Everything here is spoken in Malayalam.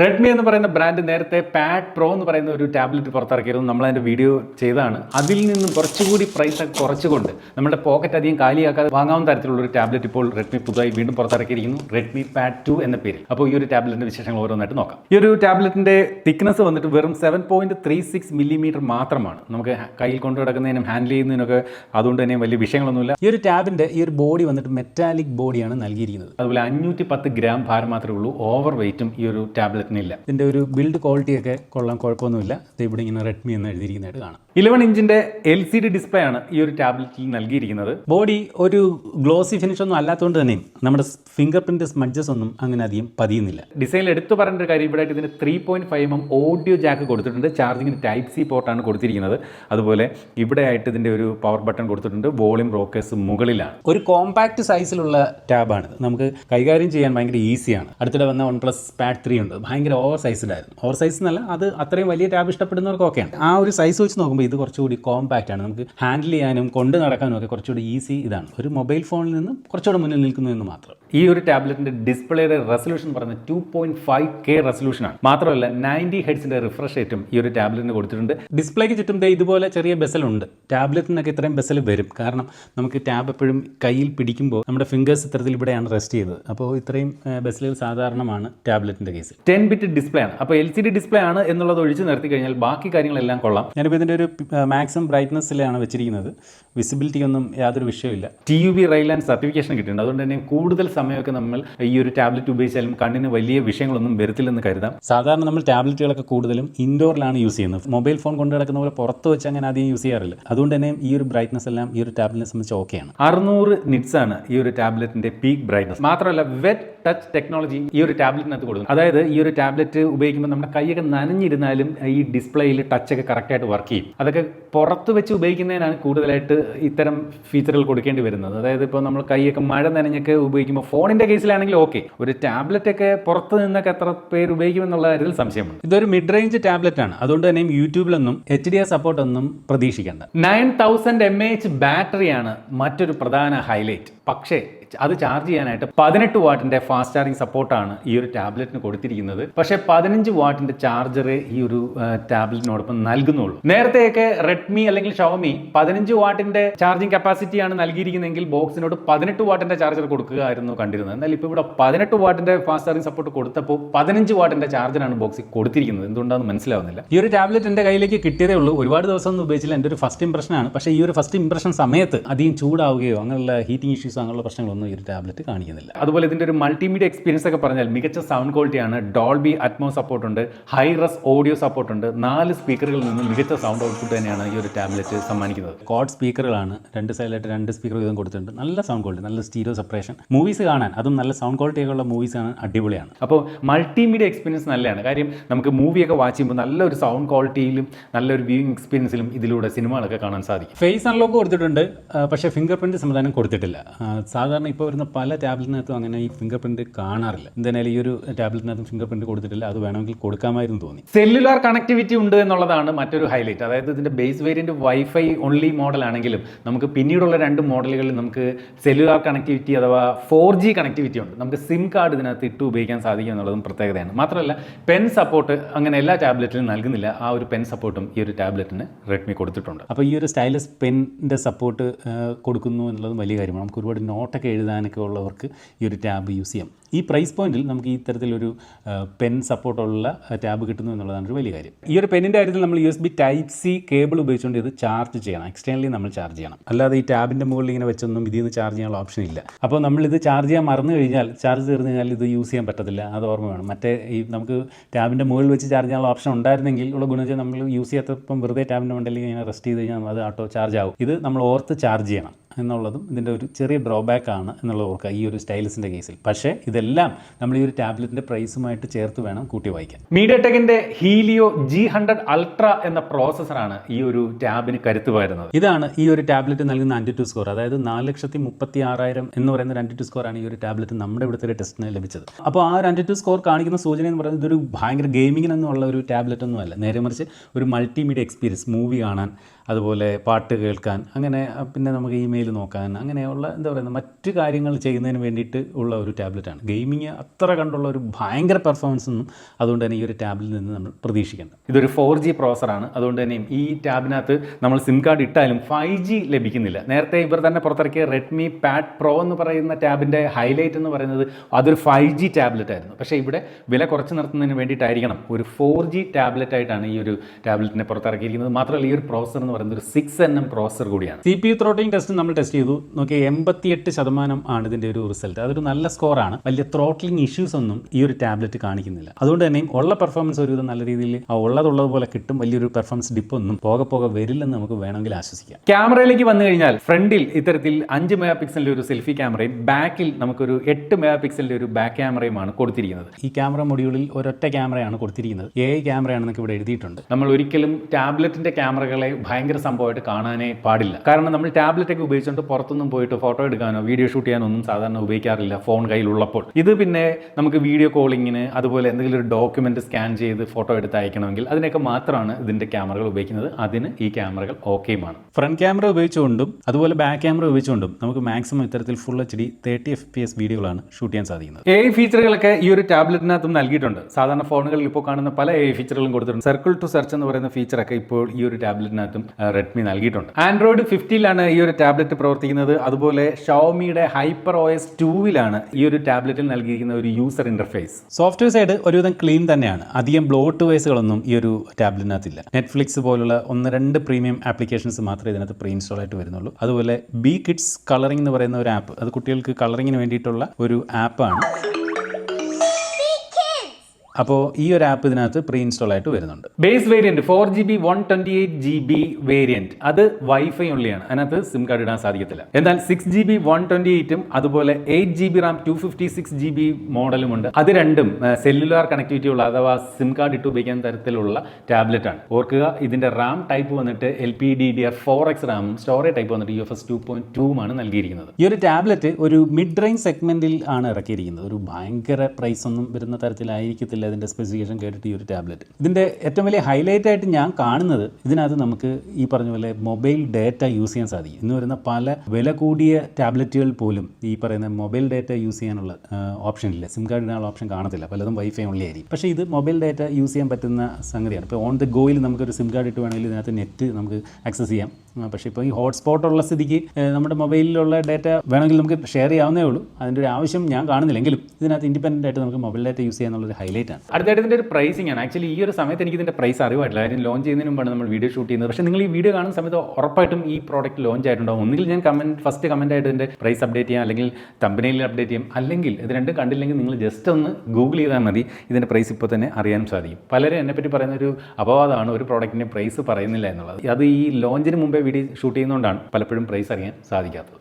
റെഡ്മി എന്ന് പറയുന്ന ബ്രാൻഡ് നേരത്തെ പാഡ് പ്രോ എന്ന് പറയുന്ന ഒരു ടാബ്ലറ്റ് പുറത്തിറക്കിയിരുന്നു. നമ്മൾ അതിന്റെ വീഡിയോ ചെയ്താണ് അതിൽ നിന്നും കുറച്ചുകൂടി പ്രൈസ് കുറച്ചുകൊണ്ട് നമ്മുടെ പോക്കറ്റ് അധികം കാലിയാക്കാതെ വാങ്ങാവുന്ന തരത്തിലുള്ള ഒരു ടാബ്ലറ്റ് ഇപ്പോൾ റെഡ്മി പുതുതായി വീണ്ടും പുറത്തിറക്കിയിരിക്കുന്നു. റെഡ്മി പാഡ് ടു എന്ന പേരിൽ അപ്പോൾ ഈ ഒരു ടാബ്ലറ്റിന്റെ വിശേഷങ്ങൾ ഓരോന്നായിട്ട് നോക്കാം. ഈ ഒരു ടാബ്ലറ്റിന്റെ തിക്നെസ് വന്നിട്ട് വെറും seven point three six millimetre മാത്രമാണ്. നമുക്ക് കയ്യിൽ കൊണ്ടു കിടക്കുന്നതിനും ഹാൻഡിൽ ചെയ്യുന്നതിനൊക്കെ അതുകൊണ്ട് തന്നെ വലിയ വിഷയങ്ങളൊന്നുമില്ല. ഈ ഒരു ടാബിന്റെ ഈ ഒരു ബോഡി വന്നിട്ട് മെറ്റാലിക് ബോഡിയാണ് നൽകിയിരിക്കുന്നത്. അതുപോലെ അഞ്ഞൂറ്റി പത്ത് ഗ്രാം ഭാരം മാത്രമേ ഉള്ളൂ. ഓവർ വെയിറ്റും ഈ ഒരു ടാബ്ലറ്റിനില്ല ഇതിന്റെ ഒരു ബിൽഡ് ക്വാളിറ്റി ഒക്കെ കൊള്ളാൻ കുഴപ്പമൊന്നുമില്ല. ഇത് ഇവിടെ ഇങ്ങനെ റെഡ്മി എന്ന് എഴുതിയിരിക്കുന്നതായിട്ട് കാണാം. ഇലവൻ ഇഞ്ചിന്റെ എൽ സി ഡി ഡിസ്പ്ലേ ആണ് ഈ ഒരു ടാബ്ലറ്റിൽ നൽകിയിരിക്കുന്നത്. ബോഡി ഒരു ഗ്ലോസി ഫിനിഷ് ഒന്നും അല്ലാത്തതുകൊണ്ട് തന്നെയും നമ്മുടെ ഫിംഗർ പ്രിന്റ് സ്മഡ്ജസ് ഒന്നും അങ്ങനെ അധികം പതിയുന്നില്ല. ഡിസൈനിൽ എടുത്തു പറഞ്ഞ ഒരു കാര്യം ഇവിടെ ഇതിന് three point five M audio jack കൊടുത്തിട്ടുണ്ട്. ചാർജിങ്ങിന് ടൈപ്പ് സി പോർട്ടാണ് കൊടുത്തിരിക്കുന്നത്. അതുപോലെ ഇവിടെ ആയിട്ട് ഇതിന്റെ ഒരു പവർ ബട്ടൺ കൊടുത്തിട്ടുണ്ട്. വോളിയം റോക്കേഴ്സ് മുകളിലാണ്. ഒരു കോമ്പാക്ട് സൈസിലുള്ള ടാബാണിത് നമുക്ക് കൈകാര്യം ചെയ്യാൻ ഭയങ്കര ഈസിയാണ് അടുത്തിടെ വന്ന വൺ പ്ലസ് പാഡ് ത്രീ ഉണ്ട്. ഭയങ്കര ഓവർ സൈസിലായിരുന്നു ഓവർ സൈസ് എന്നല്ല അത് അത്രയും വലിയ ടാബ് ഇഷ്ടപ്പെടുന്നവർക്കൊക്കെയാണ് ആ ഒരു സൈസ് വെച്ച് നോക്കുമ്പോൾ ഇത് കുറച്ചുകൂടി കോമ്പാക്റ്റ് ആണ്. നമുക്ക് ഹാൻഡിൽ ചെയ്യാനും കൊണ്ട് നടക്കാനും ഒക്കെ കുറച്ചുകൂടി ഈസി ഇതാണ്. ഒരു മൊബൈൽ ഫോണിൽ നിന്ന് കുറച്ചുകൂടെ മുന്നിൽ നിൽക്കുന്നു എന്ന് മാത്രം. ഈ ഒരു ടാബ്ലറ്റിന്റെ ഡിസ്പ്ലേയുടെ റെസൊല്യൂഷൻ പറയുന്നത് ടു പോയിന്റ് ഫൈവ് കെ റെസൊല്യൂഷനാണ് മാത്രമല്ല നയന്റി ഹെഡ്സിന്റെ റിഫ്രഷ് റേറ്റും ഈ ഒരു ടാബ്ലറ്റിന് കൊടുത്തിട്ടുണ്ട്. ഡിസ്പ്ലേക്ക് ചുറ്റും ഇതുപോലെ ചെറിയ ബെസലുണ്ട് ടാബ്ലറ്റിനൊക്കെ ഇത്രയും ബെസൽ വരും. കാരണം നമുക്ക് ടാബ് എപ്പോഴും കയ്യിൽ പിടിക്കുമ്പോൾ നമ്മുടെ ഫിംഗേഴ്സ് ഇത്തരത്തിൽ ഇവിടെയാണ് റെസ്റ്റ് ചെയ്തത്. അപ്പോൾ ഇത്രയും ബെസലുകൾ സാധാരണമാണ് ടാബ്ലറ്റിന്റെ കേസ് ടെൻ ബിറ്റ് ഡിസ്പ്ലേ ആണ്. അപ്പോൾ എൽ സി ഡി ഡിസ്പ്ലേ ആണ് എന്നുള്ളത് ഒഴിച്ച് നിർത്തി കഴിഞ്ഞാൽ ബാക്കി കാര്യങ്ങളെല്ലാം കൊള്ളാം. ഞാനിപ്പോൾ ഇതിന്റെ ഒരു മാക്സിമം ബ്രൈറ്റ്നസ്സിലാണ് വെച്ചിരിക്കുന്നത്. വിസിബിലിറ്റി ഒന്നും യാതൊരു വിഷയമില്ല T U B Rheinland certification കിട്ടിയിട്ടുണ്ട്. അതുകൊണ്ട് തന്നെ കൂടുതൽ സമയമൊക്കെ നമ്മൾ ഈ ഒരു ടാബ്ലറ്റ് ഉപയോഗിച്ചാലും കണ്ണിന് വലിയ വിഷയങ്ങളൊന്നും വരത്തില്ലെന്ന് കരുതാം. സാധാരണ നമ്മൾ ടാബ്ലറ്റുകളൊക്കെ കൂടുതലും ഇൻഡോറിലാണ് യൂസ് ചെയ്യുന്നത്. മൊബൈൽ ഫോൺ കൊണ്ട് നടക്കുന്ന പോലെ പുറത്ത് വെച്ച് അങ്ങനെ അധികം യൂസ് ചെയ്യാറില്ല. അതുകൊണ്ട് തന്നെ ഈ ഒരു ബ്രൈറ്റ്നസ് എല്ലാം ഈ ഒരു ടാബ്ലറ്റിനെ സംബന്ധിച്ച് ഓക്കെയാണ് അറുന്നൂറ് നിറ്റ്സ് ആണ് ഈ ഒരു ടാബ്ലറ്റിന്റെ പീക്ക് ബ്രൈറ്റ്നസ് മാത്രമല്ല വെറ്റ് ടച്ച് ടെക്നോളജി ഈ ഒരു ടാബ്ലറ്റിനകത്ത് കൊടുക്കുന്നു. അതായത് ഈ ഒരു ടാബ്ലറ്റ് ഉപയോഗിക്കുമ്പോൾ നമ്മുടെ കൈയൊക്കെ നനഞ്ഞിരുന്നാലും ഈ ഡിസ്പ്ലേയിൽ ടച്ച് ഒക്കെ കറക്റ്റായിട്ട് വർക്ക് ചെയ്യും. അതൊക്കെ പുറത്ത് വെച്ച് ഉപയോഗിക്കുന്നതിനാണ് കൂടുതലായിട്ട് ഇത്തരം ഫീച്ചറുകൾ കൊടുക്കേണ്ടി വരുന്നത്. അതായത് ഇപ്പോൾ നമ്മൾ കൈയൊക്കെ മഴ നനഞ്ഞൊക്കെ ഉപയോഗിക്കുമ്പോൾ ഫോണിന്റെ കേസിലാണെങ്കിൽ ഓക്കെ ഒരു ടാബ്ലറ്റ് ഒക്കെ പുറത്ത് നിന്നൊക്കെ എത്ര പേര് ഉപയോഗിക്കുമെന്നുള്ള കാര്യത്തിൽ സംശയമുണ്ട്. ഇതൊരു മിഡ് റേഞ്ച് ടാബ്ലറ്റ് ആണ്. അതുകൊണ്ട് തന്നെ യൂട്യൂബിലൊന്നും എച്ച് ഡി ആർ സപ്പോർട്ടൊന്നും പ്രതീക്ഷിക്കേണ്ട. Nine thousand M A H ബാറ്ററിയാണ് മറ്റൊരു പ്രധാന ഹൈലൈറ്റ് പക്ഷേ അത് ചാർജ് ചെയ്യാനായിട്ട് പതിനെട്ട് വാട്ടിന്റെ ഫാസ്റ്റ് ചാർജിങ് സപ്പോർട്ടാണ് ഈ ഒരു ടാബ്ലറ്റിന് കൊടുത്തിരിക്കുന്നത്. പക്ഷേ പതിനഞ്ച് വാട്ടിന്റെ ചാർജർ ഈ ഒരു ടാബ്ലറ്റിനോടൊപ്പം നൽകുന്നുള്ളൂ. നേരത്തെയൊക്കെ റെഡ്മി അല്ലെങ്കിൽ ഷോമി പതിനഞ്ച് വാട്ടിന്റെ ചാർജിങ് കപ്പാസിറ്റിയാണ് നൽകിയിരിക്കുന്നതെങ്കിൽ ബോക്സിനോട് പതിനെട്ട് വാട്ടിന്റെ ചാർജർ കൊടുക്കുകയായിരുന്നു കണ്ടിരുന്നത്. എന്നാൽ ഇപ്പോൾ ഇവിടെ പതിനെട്ട് വാട്ടിന്റെ ഫാസ്റ്റ് ചാർജിങ് സപ്പോർട്ട് കൊടുത്തപ്പോൾ പതിനഞ്ച് വാട്ടിന്റെ ചാർജറാണ് ബോക്സിൽ കൊടുത്തിരിക്കുന്നത്. എന്തുകൊണ്ടാണെന്ന് മനസ്സിലാവുന്നില്ല. ഈ ഒരു ടാബ്ലറ്റ് എന്റെ കയ്യിലേക്ക് കിട്ടിയതേ ഉള്ളൂ. ഒരുപാട് ദിവസം ഒന്നും ഉപയോഗിച്ചില്ല. എന്റെ ഒരു ഫസ്റ്റ് ഇംപ്രഷനാണ് പക്ഷേ ഈ ഒരു ഫസ്റ്റ് ഇംപ്രഷൻ സമയത്ത് അധികം ചൂടാവുകയോ അങ്ങനെയുള്ള ഹീറ്റിംഗ് ഇഷ്യൂസോ അങ്ങനെയുള്ള പ്രശ്നങ്ങളൊന്നും ഈ ഒരു ടാബ്ലറ്റ് കാണിക്കുന്നില്ല. അതുപോലെ ഇതിന്റെ ഒരു മൾട്ടിമീഡിയ എക്സ്പീരിയൻസ് ഒക്കെ പറഞ്ഞാൽ മികച്ച സൗണ്ട് ക്വാളിറ്റിയാണ് ഡോൾബി അറ്റ്മോ സപ്പോർട്ട് ഉണ്ട്. ഹൈ റസ് ഓഡിയോ സപ്പോർട്ട് ഉണ്ട്. നാല് സ്പീക്കറുകളിൽ നിന്നും മികച്ച സൗണ്ട് ഔട്ട്പുട്ട് തന്നെയാണ് ഈ ഒരു ടാബ്ലറ്റ് സമ്മാനിക്കുന്നത്. കോഡ് സ്പീക്കറുകളാണ് രണ്ട് സൈഡിലായിട്ട് രണ്ട് സ്പീക്കർ വീതം കൊടുത്തിട്ടുണ്ട്. നല്ല സൗണ്ട് ക്വാളിറ്റി നല്ല സ്റ്റീരിയോ സെപ്പറേഷൻ മൂവീസ് കാണാൻ അതും നല്ല സൗണ്ട് ക്വാളിറ്റി ഒക്കെ ഉള്ള മൂവീസ് കാണാൻ അടിപൊളിയാണ്. അപ്പോൾ മൾട്ടിമീഡിയ എക്സ്പീരിയൻസ് നല്ലതാണ്. കാര്യം നമുക്ക് മൂവിയൊക്കെ വാച്ച് ചെയ്യുമ്പോൾ നല്ലൊരു സൗണ്ട് ക്വാളിറ്റിയിലും നല്ലൊരു വ്യൂയിങ് എക്സ്പീരിയൻസിലും ഇതിലൂടെ സിനിമകളൊക്കെ കാണാൻ സാധിക്കും. ഫേസ് അൺലോക്ക് കൊടുത്തിട്ടുണ്ട്. പക്ഷേ ഫിംഗർ പ്രിന്റ് സംവിധാനം കൊടുത്തിട്ടില്ല. ആ, സാധാരണ ഇപ്പോൾ വരുന്ന പല ടാബ്ലറ്റിനകത്തും അങ്ങനെ ഈ ഫിംഗർ പ്രിന്റ് കാണാറില്ല. എന്തായാലും ഈ ഒരു ടാബ്ലറ്റിനകത്തും ഫിംഗർ പ്രിന്റ് കൊടുത്തിട്ടില്ല. അത് വേണമെങ്കിൽ കൊടുക്കാമായിരുന്നു തോന്നി. സെല്ലുലാർ കണക്ടിവിറ്റി ഉണ്ട് എന്നുള്ളതാണ് മറ്റൊരു ഹൈലൈറ്റ് അതായത് ഇതിന്റെ base variant wifi only model ആണെങ്കിലും നമുക്ക് പിന്നീടുള്ള രണ്ട് മോഡലുകളിൽ നമുക്ക് സെല്ലുലാർ കണക്ടിവിറ്റി അഥവാ ഫോർ ജി കണക്ടിവിറ്റി ഉണ്ട്. നമുക്ക് സിം കാർഡ് ഇതിനകത്ത് ഇട്ട് ഉപയോഗിക്കാൻ സാധിക്കും എന്നുള്ളതും പ്രത്യേകതയാണ്. മാത്രമല്ല പെൻ സപ്പോർട്ട് അങ്ങനെ എല്ലാ ടാബ്ലറ്റിലും നൽകുന്നില്ല. ആ ഒരു പെൻ സപ്പോർട്ടും ഈ ഒരു ടാബ്ലറ്റിന് റെഡ്മി കൊടുത്തിട്ടുണ്ട്. അപ്പോൾ ഈ ഒരു സ്റ്റൈലസ് പെന്റെ സപ്പോർട്ട് കൊടുക്കുന്നു എന്നുള്ളതും വലിയ കാര്യമാണ്. നമുക്ക് ഒരുപാട് നോട്ടൊക്കെ എഴുതാനൊക്കെ ഉള്ളവർക്ക് ഈ ഒരു ടാബ് യൂസ് ചെയ്യാം. ഈ പ്രൈസ് പോയിന്റിൽ നമുക്ക് ഈ തരത്തിലൊരു പെൻ സപ്പോർട്ടുള്ള ടാബ് കിട്ടുന്നു എന്നുള്ളതാണ് ഒരു വലിയ കാര്യം. ഈ ഒരു പെന്നിന്റെ കാര്യത്തിൽ നമ്മൾ U S B type C cable ഉപയോഗിച്ചുകൊണ്ട് ഇത് ചാർജ് ചെയ്യണം. എക്സ്റ്റേണലി നമ്മൾ ചാർജ് ചെയ്യണം. അല്ലാതെ ഈ ടാബിന്റെ മുകളിൽ ഇങ്ങനെ വെച്ചൊന്നും ഇതിൽ നിന്ന് ചാർജ് ചെയ്യാനുള്ള ഓപ്ഷൻ ഇല്ല. അപ്പോൾ നമ്മളിത് ചാർജ് ചെയ്യാൻ മറന്നു കഴിഞ്ഞാൽ ചാർജ് തീർന്നു കഴിഞ്ഞാൽ ഇത് യൂസ് ചെയ്യാൻ പറ്റത്തില്ല. അത് ഓർമ്മ വേണം. മറ്റേ ഈ നമുക്ക് ടാബിന്റെ മുകളിൽ വെച്ച് ചാർജ് ചെയ്യാനുള്ള ഓപ്ഷൻ ഉണ്ടായിരുന്നെങ്കിൽ ഉള്ള ഗുണം വെച്ചാൽ നമ്മൾ യൂസ് ചെയ്യാത്തപ്പം വെറുതെ ടാബിന്റെ മണ്ടയിൽ ഇങ്ങനെ റെസ്റ്റ് ചെയ്ത് കഴിഞ്ഞാൽ അത് ഓട്ടോ ചാർജ് ആവും. ഇത് നമ്മൾ ഓർത്ത് ചാർജ് ചെയ്യണം. എന്നുള്ളതും ഇതിന്റെ ഒരു ചെറിയ ഡ്രോബാക്ക് ആണ് എന്നുള്ളത് ഓർക്കുക ഈ ഒരു സ്റ്റൈലസിന്റെ കേസിൽ പക്ഷേ ഇതെല്ലാം നമ്മൾ ഈ ഒരു ടാബ്ലറ്റിന്റെ പ്രൈസുമായിട്ട് ചേർത്ത് വേണം കൂട്ടി വായിക്കാൻ. മീഡിയ ടെക്കിന്റെ ഹീലിയോ ജി ഹൺഡ്രഡ് അൾട്ര എന്ന പ്രോസസ്സറാണ് ഈ ഒരു ടാബിന് കരുത്ത് പകരുന്നത്. ഇതാണ് ഈ ഒരു ടാബ്ലറ്റ് നൽകുന്ന ആന്റി ടു സ്കോർ അതായത് നാല് ലക്ഷത്തി മുപ്പത്തി ആറായിരം എന്ന് പറയുന്ന ഒരു ആന്റി ടു സ്കോറാണ് ഈ ഒരു ടാബ്ലറ്റ് നമ്മുടെ ഇവിടുത്തെ ഒരു ടെസ്റ്റിന് ലഭിച്ചത്. അപ്പോൾ ആ ഒരു ആന്റി ടു സ്കോർ കാണിക്കുന്ന സൂചന എന്ന് പറയുന്നത് ഇതൊരു ഭയങ്കര ഗെയിമിങ്ങിനൊന്നുള്ള ഒരു ടാബ്ലറ്റ് ഒന്നും അല്ല നേരെ മറിച്ച് ഒരു മൾട്ടിമീഡിയ എക്സ്പീരിയൻസ് മൂവി കാണാൻ അതുപോലെ പാട്ട് കേൾക്കാൻ അങ്ങനെ പിന്നെ നമുക്ക് ഇമെയിൽ നോക്കാൻ അങ്ങനെയുള്ള എന്താ പറയുക മറ്റ് കാര്യങ്ങൾ ചെയ്യുന്നതിന് വേണ്ടിയിട്ട് ഉള്ള ഒരു ടാബ്ലറ്റാണ് ഗെയിമിങ് അത്ര കണ്ടുള്ള ഒരു ഭയങ്കര പെർഫോമൻസ് ഒന്നും അതുകൊണ്ട് തന്നെ ഈ ഒരു ടാബിൽ നിന്ന് നമ്മൾ പ്രതീക്ഷിക്കേണ്ട. ഇതൊരു ഫോർ ജി പ്രോസറാണ് അതുകൊണ്ട് തന്നെ ഈ ടാബിനകത്ത് നമ്മൾ സിം കാർഡ് ഇട്ടാലും ഫൈവ് ജി ലഭിക്കുന്നില്ല. നേരത്തെ ഇവർ തന്നെ പുറത്തിറക്കിയ റെഡ്മി പാഡ് പ്രോ എന്ന് പറയുന്ന ടാബിന്റെ ഹൈലൈറ്റ് എന്ന് പറയുന്നത് അതൊരു ഫൈവ് ജി ടാബ്ലറ്റ് ആയിരുന്നു. പക്ഷേ ഇവിടെ വില കുറച്ച് നിർത്തുന്നതിന് വേണ്ടിയിട്ടായിരിക്കണം ഒരു ഫോർ ജി ടാബ്ലറ്റ് ആയിട്ടാണ് ഈ ഒരു ടാബ്ലറ്റിനെ പുറത്തിറക്കിയിരിക്കുന്നത്. മാത്രമല്ല ഈ ഒരു പ്രോസർ എന്ന് പറയുന്നത് ഒരു സിക്സ് എൻ എം പ്രോസർ കൂടിയാണ്. C P U throttling test നമ്മൾ ടെസ്റ്റ് ചെയ്തു. നോക്കി എൺപത്തിയെട്ട് ശതമാനം ആണ് ഇതിന്റെ ഒരു റിസൾട്ട് അതൊരു നല്ല സ്കോറാണ് വലിയ ത്രോട്ടിലിംഗ് ഇഷ്യൂസ് ഒന്നും ഈ ഒരു ടാബ്ലറ്റ് കാണിക്കുന്നില്ല. അതുകൊണ്ട് തന്നെ ഉള്ള പെർഫോമൻസ് ഒരു നല്ല രീതിയിൽ ഉള്ളതുള്ളത് പോലെ കിട്ടും. വലിയൊരു പെർഫോമൻസ് ഡിപ്പ് ഒന്നും പോകെ പോകെ വരില്ലെന്ന് നമുക്ക് വേണമെങ്കിൽ ആശ്വസിക്കാം. ക്യാമറയിലേക്ക് വന്നു കഴിഞ്ഞാൽ ഫ്രണ്ടിൽ ഇത്തരത്തിൽ അഞ്ച് മെഗാ പിക്സലിന്റെ ഒരു സെൽഫി ക്യാമറയും ബാക്കിൽ നമുക്കൊരു എട്ട് മെഗാ പിക്സലിന്റെ ഒരു ബാക്ക് ക്യാമറയുമാണ് കൊടുത്തിരിക്കുന്നത്. ഈ ക്യാമറ മൊഡ്യൂളിൽ ഒരൊറ്റ ക്യാമറയാണ് കൊടുത്തിരിക്കുന്നത്. എ ക്യാമറയാണെന്നൊക്കെ ഇവിടെ എഴുതിയിട്ടുണ്ട്. നമ്മൾ ഒരിക്കലും ടാബ്ലറ്റിന്റെ ക്യാമറകളെ ഭയങ്കര സംഭവമായിട്ട് കാണാനേ പാടില്ല. കാരണം നമ്മൾ ടാബ്ലറ്റ് ഒക്കെ ഉപയോഗിച്ചുകൊണ്ട് പുറത്തൊന്നും പോയിട്ട് ഫോട്ടോ എടുക്കാനോ വീഡിയോ ഷൂട്ട് ചെയ്യാനോ ഒന്നും സാധാരണ ഉപയോഗിക്കാറില്ല ഫോൺ കയ്യിലുള്ളപ്പോൾ. ഇത് പിന്നെ നമുക്ക് വീഡിയോ കോളിങ്ങിന് അതുപോലെ എന്തെങ്കിലും ഒരു ഡോക്യുമെന്റ് സ്കാൻ ചെയ്ത് ഫോട്ടോ എടുത്ത് അയക്കണമെങ്കിൽ അതിനൊക്കെ മാത്രമാണ് ഇതിന്റെ ക്യാമറകൾ ഉപയോഗിക്കുന്നത്. അതിന് ഈ ക്യാമറകൾ ഓക്കെയുമാണ്. ഫ്രണ്ട് ക്യാമറ ഉപയോഗിച്ചുകൊണ്ടും അതുപോലെ ബാക്ക് ക്യാമറ ഉപയോഗിച്ചുകൊണ്ടും നമുക്ക് മാക്സിമം ഇത്തരത്തിൽ full H D thirty F P S വീഡിയോകളാണ് shoot ചെയ്യാൻ സാധിക്കുന്നത്. എ ഫീച്ചറുകളൊക്കെ ഈ ഒരു ടാബ്ലറ്റിനകത്തും നൽകിയിട്ടുണ്ട്. സാധാരണ ഫോണുകളിൽ ഇപ്പോൾ കാണുന്ന പല എ ഫീച്ചറുകളും കൊടുത്തിട്ടുണ്ട്. സർക്കിൾ ടു സെർച്ച് എന്ന് പറയുന്ന ഫീച്ചറൊക്കെ ഇപ്പോൾ ഈ ഒരു ടാബ്ലറ്റിനകത്തും റെഡ്മി നൽകിയിട്ടുണ്ട്. ആൻഡ്രോയിഡ് ഫിഫ്റ്റിയിലാണ് ഈ ഒരു ടാബ്ലറ്റ് പ്രവർത്തിക്കുന്നത്. അതുപോലെ ഷോമിയുടെ ഹൈപ്പർ ഒ എസ് ടൂവിലാണ് ഈ ഒരു ടാബ്ലറ്റിൽ നൽകിയിരിക്കുന്ന ഒരു യൂസർ ഇന്റർഫേസ് സോഫ്റ്റ്വെയർ സൈഡ് ഒരുവിധം ക്ലീൻ തന്നെയാണ്. അധികം ബ്ലോട്ട് വൈസുകളൊന്നും ഈ ഒരു ടാബ്ലറ്റിനകത്തില്ല നെറ്റ്ഫ്ലിക്സ് പോലുള്ള ഒന്ന് രണ്ട് പ്രീമിയം ആപ്ലിക്കേഷൻസ് മാത്രമേ ഇതിനകത്ത് പ്രീ ഇൻസ്റ്റാൾ ആയിട്ട് വരുന്നുള്ളൂ. അതുപോലെ ബി കിഡ്സ് കളറിംഗ് എന്ന് പറയുന്ന ഒരു ആപ്പ് അത് കുട്ടികൾക്ക് കളറിങ്ങിന് വേണ്ടിയിട്ടുള്ള ഒരു ആപ്പാണ് അപ്പോൾ ഈ ഒരു ആപ്പ് ഇതിനകത്ത് പ്രീ ഇൻസ്റ്റാൾ ആയിട്ട് വരുന്നുണ്ട്. Base variant four G B one twenty eight G B variant അത് വൈഫൈ ഉള്ളിയാണ് അതിനകത്ത് സിം കാർഡ് ഇടാൻ സാധിക്കത്തില്ല. എന്നാൽ six G B one twenty എയ്റ്റും അതുപോലെ eight G B RAM two fifty six G B മോഡലും ഉണ്ട്. അത് രണ്ടും സെല്ലുലാർ കണക്ടിവിറ്റി ഉള്ള അഥവാ സിം കാർഡ് ഇട്ട് ഉപയോഗിക്കാൻ തരത്തിലുള്ള ടാബ്ലറ്റ് ആണ്. ഓർക്കുക ഇതിന്റെ റാം ടൈപ്പ് വന്നിട്ട് L P D D R four X റാമും സ്റ്റോറേജ് ടൈപ്പ് വന്നിട്ട് U F S two point ടൂമാണ് നൽകിയിരിക്കുന്നത്. ഈ ഒരു ടാബ്ലറ്റ് ഒരു മിഡ് റേഞ്ച് സെഗ്മെന്റിൽ ആണ് ഇറക്കിയിരിക്കുന്നത്. ഒരു ഭയങ്കര പ്രൈസ് ഒന്നും വരുന്ന തരത്തിലായിരിക്കത്തില്ല ഇതിന്റെ സ്പെസിഫിക്കേഷൻ കേട്ടിട്ട് ഈ ഒരു ടാബ്ലറ്റ് ഇതിന്റെ ഏറ്റവും വലിയ ഹൈലൈറ്റ് ആയിട്ട് ഞാൻ കാണുന്നത് ഇതിനകത്ത് നമുക്ക് ഈ പറഞ്ഞ പോലെ മൊബൈൽ ഡേറ്റ യൂസ് ചെയ്യാൻ സാധിക്കും. ഇന്ന് വരുന്ന പല വില കൂടിയ ടാബ്ലറ്റുകൾ പോലും ഈ പറയുന്ന മൊബൈൽ ഡേറ്റ യൂസ് ചെയ്യാനുള്ള ഓപ്ഷൻ ഇല്ല. സിം കാർഡ് ഇടാനുള്ള ഓപ്ഷൻ കാണത്തില്ല. പലതും വൈഫൈ ഓൺലി ആയിരിക്കും. പക്ഷേ ഇത് മൊബൈൽ ഡേറ്റ യൂസ് ചെയ്യാൻ പറ്റുന്ന സംഗതിയാണ്. ഇപ്പോൾ ഓൺ ദ ഗോയിൽ നമുക്കൊരു സിം കാർഡ് ഇട്ട് വേണമെങ്കിൽ ഇതിനകത്ത് നെറ്റ് നമുക്ക് ആക്സസ് ചെയ്യാം. പക്ഷേ ഇപ്പോൾ ഈ ഹോട്ട്സ്പോട്ട് ഉള്ള സ്ഥിതിക്ക് നമ്മുടെ മൊബൈലിലുള്ള ഡേറ്റ വേണമെങ്കിൽ നമുക്ക് ഷെയർ ചെയ്യാവുന്നേ ഉള്ളൂ. അതിന്റെ ഒരു ആവശ്യം ഞാൻ കാണുന്നില്ലെങ്കിലും ഇതിനകത്ത് ഇൻഡിപെൻഡന്റ് ആയിട്ട് നമുക്ക് മൊബൈൽ ഡേറ്റ യൂസ് ചെയ്യാന്നുള്ളൊരു ഹൈലൈറ്റ് ആണ്. അടുത്തായിട്ട് ഇതിന്റെ ഒരു പ്രൈസിംഗ് ആണ്. ആക്ച്വലി ഈ ഒരു സമയത്ത് എനിക്ക് ഇതിന്റെ പ്രൈസ് അറിവായിട്ടില്ല. കാര്യം ലോഞ്ച് ചെയ്യുന്നതിന് മുമ്പാണ് നമ്മൾ വീഡിയോ ഷൂട്ട് ചെയ്യുന്നത്. പക്ഷേ നിങ്ങൾ ഈ വീഡിയോ കാണുന്ന സമയത്ത് ഉറപ്പായിട്ടും ഈ പ്രോഡക്റ്റ് ലോഞ്ച് ആയിട്ടുണ്ടാവും. ഒന്നുകിൽ ഞാൻ കമന്റ് ഫസ്റ്റ് കമന്റ് ആയിട്ട് ഇതിന്റെ പ്രൈസ് അപ്ഡേറ്റ് ചെയ്യാം. അല്ലെങ്കിൽ കമ്പനിയിൽ അപ്ഡേറ്റ് ചെയ്യാം. അല്ലെങ്കിൽ ഇത് രണ്ടും കണ്ടില്ലെങ്കിൽ നിങ്ങൾ ജസ്റ്റ് ഒന്ന് ഗൂഗിൾ ചെയ്താൽ മതി. ഇതിന്റെ പ്രൈസ് ഇപ്പോൾ തന്നെ അറിയാനും സാധിക്കും. പലരും എന്നെപ്പറ്റി പറയുന്ന ഒരു അപവാദമാണ് ഒരു പ്രോഡക്റ്റിന്റെ പ്രൈസ് പറയുന്നില്ല എന്നുള്ളത്. അത് ഈ ലോഞ്ചിന് മുമ്പേ വീഡിയോ ഷൂട്ട് ചെയ്യുന്നതുകൊണ്ടാണ് പലപ്പോഴും പ്രൈസ് അറിയാൻ സാധിക്കാത്തത്.